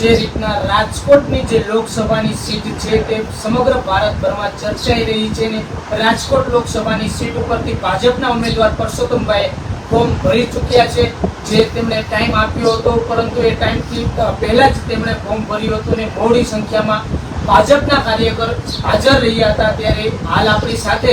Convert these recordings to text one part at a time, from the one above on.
જે રીતના રાજકોટની જે લોકસભાની સીટ છે તે સમગ્ર ભારતભરમાં ચર્ચાઈ રહી છે ને રાજકોટ લોકસભાની સીટ ઉપરથી ભાજપના ઉમેદવાર પરસોત્તમભાઈ ફોર્મ ભરી ચૂક્યા છે. જે તેમણે ટાઈમ આપ્યો હતો, પરંતુ એ ટાઈમથી પહેલાં જ તેમણે ફોર્મ ભર્યું હતું ને મોડી સંખ્યામાં ભાજપના કાર્યકર હાજર રહ્યા હતા. ત્યારે હાલ આપણી સાથે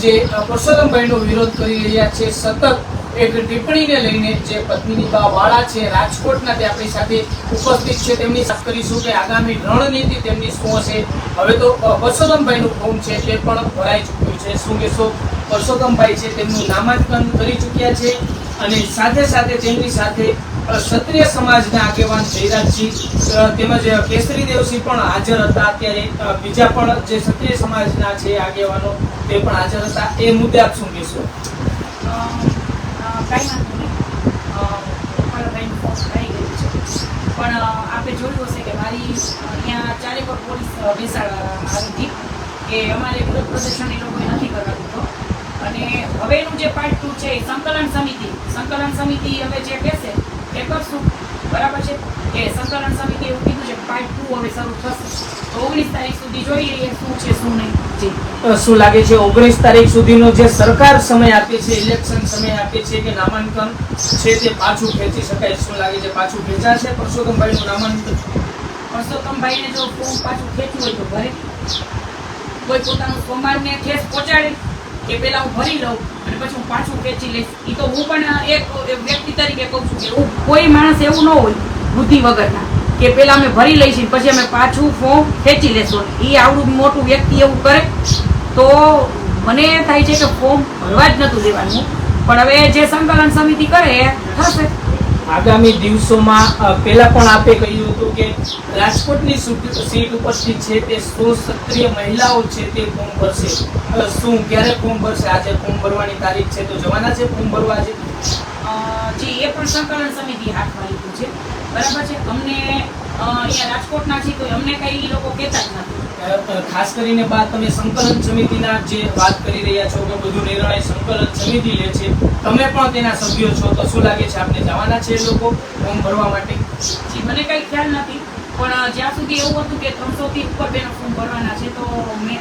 જે પરસોત્તમભાઈનો વિરોધ કરી રહ્યા છે, સતત એક ટિપ્પણીને લઈને જે પત્નીની વાળા છે, રાજકોટના તે આપણી સાથે ઉપસ્થિત છે. તેમની વાત કરીશું કે આગામી રણનીતિ તેમની શું હશે? હવે તો પરસોત્તમભાઈનું ફોર્મ છે તે પણ ભરાઈ ચૂક્યું છે. શું કહેશો પરસોત્તમભાઈ છે તેમનું નામાંકન કરી ચૂક્યા છે અને સાથે સાથે તેમની સાથે ક્ષત્રિય સમાજના આગેવાન જયરાજસિંહ તેમજ કેસરી દેવસિંહ પણ હાજર હતા. અત્યારે બીજા પણ જે ક્ષત્રિય સમાજના છે આગેવાનો તે પણ હાજર હતા. એ મુદ્દે આપ શું કહેશો? પણ આપણે આપે જોયું હશે કે મારી અહીંયા ચારે પર પોલીસ બેસાડવામાં આવી હતી કે અમારે વિરોધ પ્રદર્શન એ લોકોએ નથી કરવા દીધો અને હવેનું જે પાર્ટ ટુ છે એ સંકલન સમિતિ સંકલન સમિતિ હવે જે કહેશે એ કરશું બરાબર છે કે સંકલન સમિતિ એવું કીધું છે પાર્ટ ટુ હવે શરૂ થશે. તો ઓગણીસ તારીખ સુધી જોઈ લઈએ શું છે શું નહીં. શું લાગે છે ઓગણીસ તારીખ સુધીનો જે સરકાર સમય આપે છે ઇલેક્શન સમય આપે છે કે નામાંકન છે તે પાછું ખેંચી શકાય? શું લાગે છે પાછું ખેંચાશે પરસોત્તમભાઈનું નામાંકન? પરસોત્તમભાઈને જો ફોર્મ પાછું ખેંચવું હોય તો ભરે. કોઈ પોતાનું સોમવારને ખેસ પહોંચાડે કે પેલા હું ભરી લઉં અને પછી હું પાછું ખેંચી લઈશ. એ તો હું પણ એક વ્યક્તિ તરીકે કહું છું કે હું કોઈ માણસ એવું ન હોય બુદ્ધિ વગરના. કે પેલા અમે ભરી લઈશું પછી અમે પાછું ફોર્મ ખેંચી લેશું. એ આવડું મોટું વ્યક્તિ એવું કરે તો મને થાય છે કે ફોર્મ ભરવા જ નતું દેવાનું. પણ હવે જે સંકલન સમિતિ કરે એ થશે. આગામી દિવસોમાં પહેલા પણ આપે કહ્યું હતું કે રાજકોટની સીટ ઉપરથી છે તે સો સક્રિય મહિલાઓ છે તે ફોર્મ ભરશે. શું ક્યારે ફોર્મ ભરશે? આજે ફોર્મ ભરવાની તારીખ છે તો જવાના છે ફોર્મ ભરવા આજે? અ, જી એ પણ સંકલન સમિતિ હાથમાં લીધું છે. બરાબર છે? અમને અહીંયા રાજકોટના છે તો અમને કઈ એ લોકો કહેતા જ નથી. ખાસ કરીને બાદ તમે સંકલન સમિતિના જે વાત કરી રહ્યા છો કે બધું નિર્ણય સંકલન સમિતિ લે છે તમે પણ તેના સભ્યો છો તો શું લાગે છે આપને જવાના છે લોકો ફોર્મ ભરવા માટે? જી મને કઈ ખ્યાલ નથી પણ જ્યાં સુધી એવું હતું કે ત્રણસો થી ઉપર બેનો ફોર્મ ભરવાના છે તો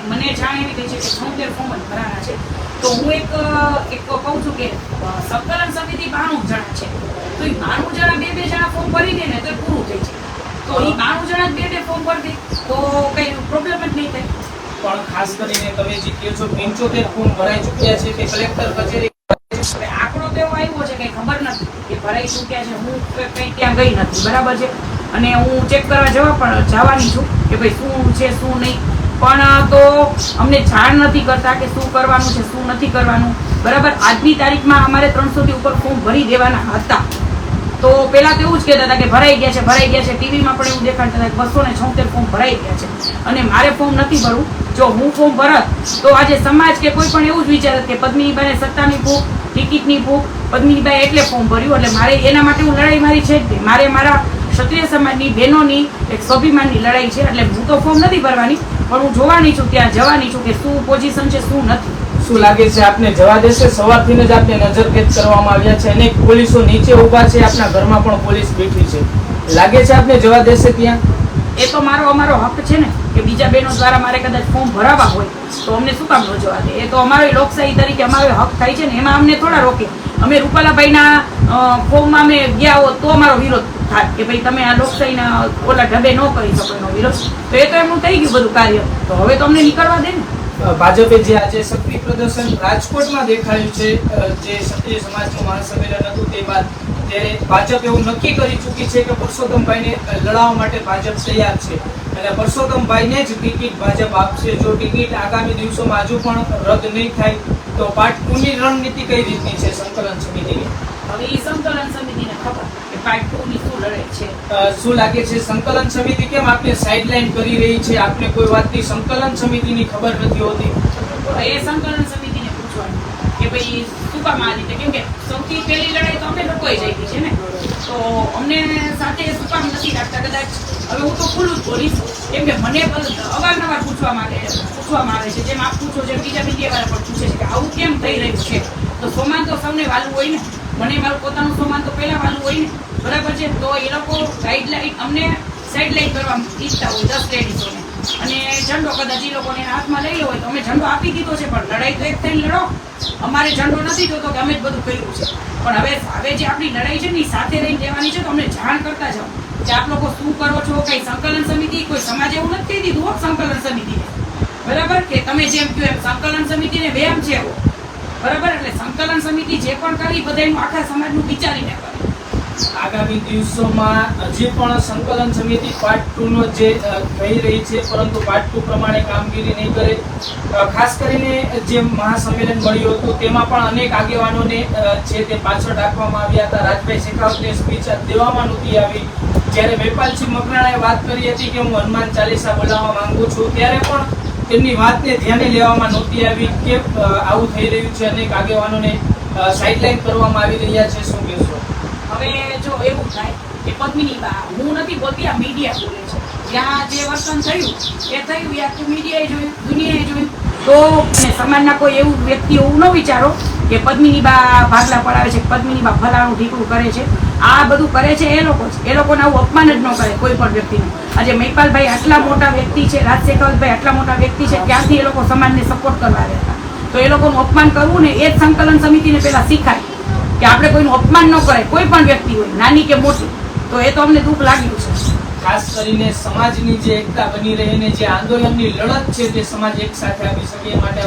મને જાણ એવી થઈ છે કે છોતેર ફોર્મ જ ભરવાના છે. તો હું એક એક કહું છું કે સંકલન સમિતિ બાણું જણા છે. તો એ બાણું જણા બે બે જણા ફોર્મ ભરી દે ને તો પૂરું થઈ જાય. તો એ બાણું જણા બે બે ફોર્મ ભરી દે તો કઈ પ્રોબ્લેમ જ નહીં થાય. પણ ખાસ કરીને તમે જે કહો છો પંચોતેર ફોર્મ ભરાઈ ચૂક્યા છે તે કલેક્ટર કચેરી આંકડો તો એવો આવ્યો છે કઈ ખબર નથી કે ભરાઈ ચૂક્યા છે હું કઈ ત્યાં ગઈ નથી બરાબર છે? અને હું ચેક કરવા જવા પણ જવાની છું કે ભાઈ શું છે શું નહીં. પણ તો અમને જાણ નથી કરતા કે શું કરવાનું છે શું નથી કરવાનું. બરાબર? આજની તારીખમાં અમારે ત્રણસોથી ઉપર ફોર્મ ભરી દેવાના હતા. તો પેલા તો એવું જ કહેતા હતા કે ભરાઈ ગયા છે, ભરાઈ ગયા છે. ટીવીમાં પણ એવું દેખાડતા હતા કે બસો ને છોતેર ફોર્મ ભરાઈ ગયા છે. અને મારે ફોર્મ નથી ભરવું. જો હું ફોર્મ ભરત, તો આજે સમાજ કે કોઈ પણ એવું જ વિચારત કે પદ્મિનીબાને સત્તાની ભૂખ, ટિકિટની ભૂખ, પદ્મિનીબાએ એટલે ફોર્મ ભર્યું. એટલે મારે એના માટે હું લડાઈ મારી છે જ મારે મારા ક્ષત્રિય સમાજની બહેનોની એક સ્વાભિમાનની લડાઈ છે. એટલે હું તો ફોર્મ નથી ભરવાની, પણ હું જોવાની છું, ત્યાં જવાની છું કે શું પોઝિશન છે, શું નથી. શું લાગે છે આપને? જવા દેશે? સવારથી જ આપને નજરકેદ કરવામાં આવ્યા છે. અનેક પોલીસો નીચે ઊભા છે. આપના ઘરમાં પણ પોલીસ બેઠી છે. લાગે છે આપને જવા દેશે ત્યાં? એ તો મારો અમારો હક છે ને, કે બીજા બહેનો દ્વારા મારે કદાચ ફોર્મ ભરાવા હોય, તો અમને શું કામ ન જવા દે? એ તો અમારી લોકશાહી તરીકે અમારો હક થાય છે ને, એમાં અમને થોડા રોકે. અમે રૂપાલાભાઈના ફોર્મમાં અમે ગયા હોત તો અમારો વિરોધ થાય, કે ભાઈ તમે આ લોકશાહીના ઓલા ઢબે ન કરી શકો એનો વિરોધ. તો એ તો એમનું થઈ ગયું બધું કાર્ય. તો હવે તો અમને નીકળવા દે ને. ભાજપે જે આજે શક્તિ પ્રદર્શન રાજકોટમાં દેખાયું છે જે ક્ષત્રિય સમાજનું મહાસંમેલન હતું તે બાદ ત્યારે ભાજપ એવું નક્કી કરી ચૂકી છે કે પરસોત્તમભાઈને લડાવવા માટે ભાજપ તૈયાર છે. અને પરસોત્તમભાઈને જ ટિકિટ ભાજપ આપશે. જો ટિકિટ આગામી દિવસોમાં હજુ પણ રદ નહીં થાય, તો પાર્ટ ટુની રણનીતિ કઈ રીતની છે સંકલન સમિતિની? હવે એ સંકલન સમિતિને ખબર. પાર્ટ ટુ ની શું લડે છે શું લાગે છે? સંકલન સમિતિ કેમ આપને સાઇડલાઇન કરી રહી છે? આપને કોઈ વાતની સંકલન સમિતિની ખબર નથી હોતી? તો એ સંકલન સમિતિને પૂછવાનું કે ભાઈ શું કામ આ રીતે? કેમ કે સૌથી પહેલી લડાઈ તો અમે લોકોએ જીતી છે ને. તો અમને સાથે શું કામ નથી રાખતા કદાચ. હવે હું તો ખુલ્લું જ બોલીશ. કેમ કે મને અવારનવાર પૂછવા માટે પૂછવામાં આવે છે. જેમ આપ પૂછો જેમ બીજા મીડિયાવાળા પણ પૂછે છે કે આવું કેમ થઈ રહ્યું છે? તો સોમાન તો સૌને વાલું હોય ને. મને મારું પોતાનું સોમાન તો પહેલા વાલું હોય ને. બરાબર છે? તો એ લોકો ગાઈડલાઈન અમને સાઈડલાઈન કરવા ઈચ્છતા હોય, દસ લેડીઝોને અને ઝંડો કદાચ એ લોકોને હાથમાં લઈ લો હોય તો અમે ઝંડો આપી દીધો છે, પણ લડાઈ તો એક થઈને લડો. અમારે ઝંડો નથી જોતો કે અમે જ બધું કર્યું છે. પણ હવે હવે જે આપણી લડાઈ છે ને એ સાથે રહીને લેવાની છે તો અમને જાણ કરતા જાઓ કે આપ લોકો શું કરો છો, કઈ સંકલન સમિતિ, કોઈ સમાજ એવું નથી કહી દીધું સંકલન સમિતિને. બરાબર? કે તમે જેમ કહ્યું એમ સંકલન સમિતિને વ્યાયામ છે બરાબર? એટલે સંકલન સમિતિ જે પણ કરી બધાનું આખા સમાજનું વિચારીને કરે. આગામી દિવસોમાં હજી પણ સંકલન સમિતિ પાર્ટ ટુ નો જે થઈ રહી છે, પરંતુ પાર્ટ ટુ પ્રમાણે કામગીરી નહીં કરે. ખાસ કરીને જે મહાસંમેલન મળ્યું હતું, તેમાં પણ અનેક આગેવાનોને છે તે પાછળ રાખવામાં આવ્યા હતા. રાજભાઈ શેખાવતને સ્પીચ દેવામાં નહોતી આવી. જ્યારે વેપાલસિંહ મકરાણાએ વાત કરી હતી કે હું હનુમાન ચાલીસા બોલાવવા માંગુ છું, ત્યારે પણ તેમની વાતને ધ્યાને લેવામાં નહોતી આવી કે આવું થઈ રહ્યું છે. અનેક આગેવાનોને સાઇડલાઇન કરવામાં આવી રહ્યા છે. હવે જો એવું થાય કે પદ્મિની બા, હું નથી બોલતી, આ મીડિયા બોલે છે. ત્યાં જે વર્તન થયું, એ થયું એ મીડિયાએ જોયું દુનિયાએ જોયું. તો અને સમાજના કોઈ એવું વ્યક્તિ, એવું ન વિચારો કે પદ્મિની બા ભાગલા પડાવે છે પદ્મિની બા ફલાણું ઢીકણું કરે છે. આ બધું કરે છે એ લોકો જ. એ લોકોને આવું અપમાન જ ન કરે કોઈ પણ વ્યક્તિનું. આજે મહિપાલભાઈ આટલા મોટા વ્યક્તિ છે, રાજશેખરભાઈ આટલા મોટા વ્યક્તિ છે, ત્યાંથી એ લોકો સમાજને સપોર્ટ કરવા રહેતા. તો એ લોકોનું અપમાન કરવું ને એ જ સંકલન સમિતિને પહેલાં શીખાય. કે આપણે કોઈનું અપમાન ન કરે કોઈ પણ વ્યક્તિ હોય નાની કે મોટી તો એ તો અમને દુઃખ લાગ્યું છે. ખાસ કરીને સમાજની જે એકતા બની રહે ને જે આંદોલનની લડત છે તે સમાજ એક સાથે આવી શકે એ માટે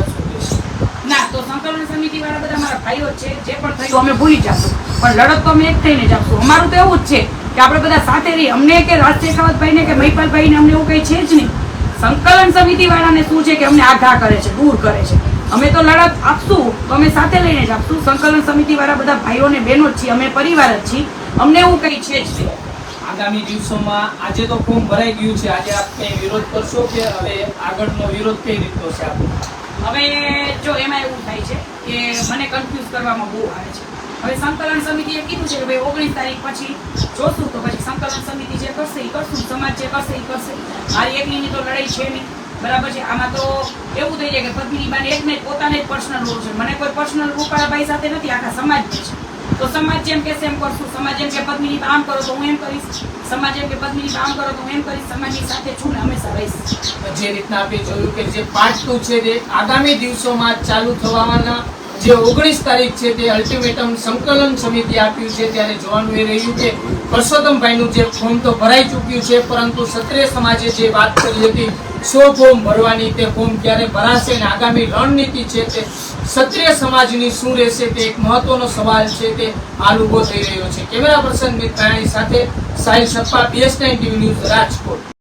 ના તો સંકલન સમિતિ વાળા બધા મારા ભાઈઓ છે જે પણ થયું અમે ભૂલી જશું. પણ લડત તો અમે એક થઈને જ આપશું અમારું તો એવું જ છે કે આપણે બધા સાથે રહી અમને કે રાજ શેખાવતભાઈ ને કે મહિપાલભાઈ ને અમને એવું કઈ છે જ નહીં. સંકલન સમિતિ વાળાને શું છે કે અમને આઘા કરે છે દૂર કરે છે. અમે તો લડત આપશું. તો અમે સાથે લઈને જ આપશું. સંકલન સમિતિ વાળા બધા ભાઈઓ ને બહેનો જ છીએ. અમે પરિવાર જ છીએ. અમને એવું કઈ છે જ આગામી દિવસોમાં આજે તો ફોર્મ ભરાઈ ગયું છે. આજે આપ કઈ વિરોધ કરશો કે હવે આગળનો વિરોધ કઈ રીતનો છે આપનો હવે જો એમાં એવું થાય છે કે મને કન્ફ્યુઝ કરવામાં બહુ આવે છે. હવે સંકલન સમિતિએ કીધું છે કે ભાઈ ઓગણીસ તારીખ પછી જોશું. તો પછી સંકલન સમિતિ જે કરશે એ કરશું. સમાજ જે કરશે એ કરશે. મારી એકલીની તો લડાઈ છે નહીં. બરાબર છે? આમાં તો એવું થઈ જાય કે પત્ની બાને એકને જ પોતાને જ પર્સનલ રોલ છે. મને કોઈ પર્સનલ રૂપાળાભાઈ સાથે નથી, આખા સમાજ છે. તો સમાજ જેમ કે એમ કરશું. સમાજ જેમ કે પત્ની આમ કરો તો હું એમ કરીશ. સમાજ એમ કે પત્ની આમ કરો તો હું એમ કરીશ. સમાજની સાથે છું ને હંમેશા રહીશ. જે રીતના આપણે જોયું કે જે પાર્ટ છે તે આગામી દિવસોમાં ચાલુ થવાના જે ઓગણીસ તારીખ છે તે અલ્ટિમેટમ સંકલન સમિતિ આપ્યું છે ત્યારે જોવાનું એ રહ્યું કે પરસોત્તમભાઈનું જે ફોર્મ તો ભરાઈ ચૂક્યું છે, પરંતુ ક્ષત્રિય સમાજે જે વાત કરી હતી સો ફોર્મ ભરવાની તે ફોર્મ ક્યારે ભરાશે અને આગામી રણનીતિ છે તે ક્ષત્રિય સમાજની શું રહેશે તે એક મહત્વનો સવાલ છે તે હાલ ઊભો થઈ રહ્યો છે. કેમેરા પર્સન મિતરાની સાથે Sahil Sappa BS TV news, Rajkot.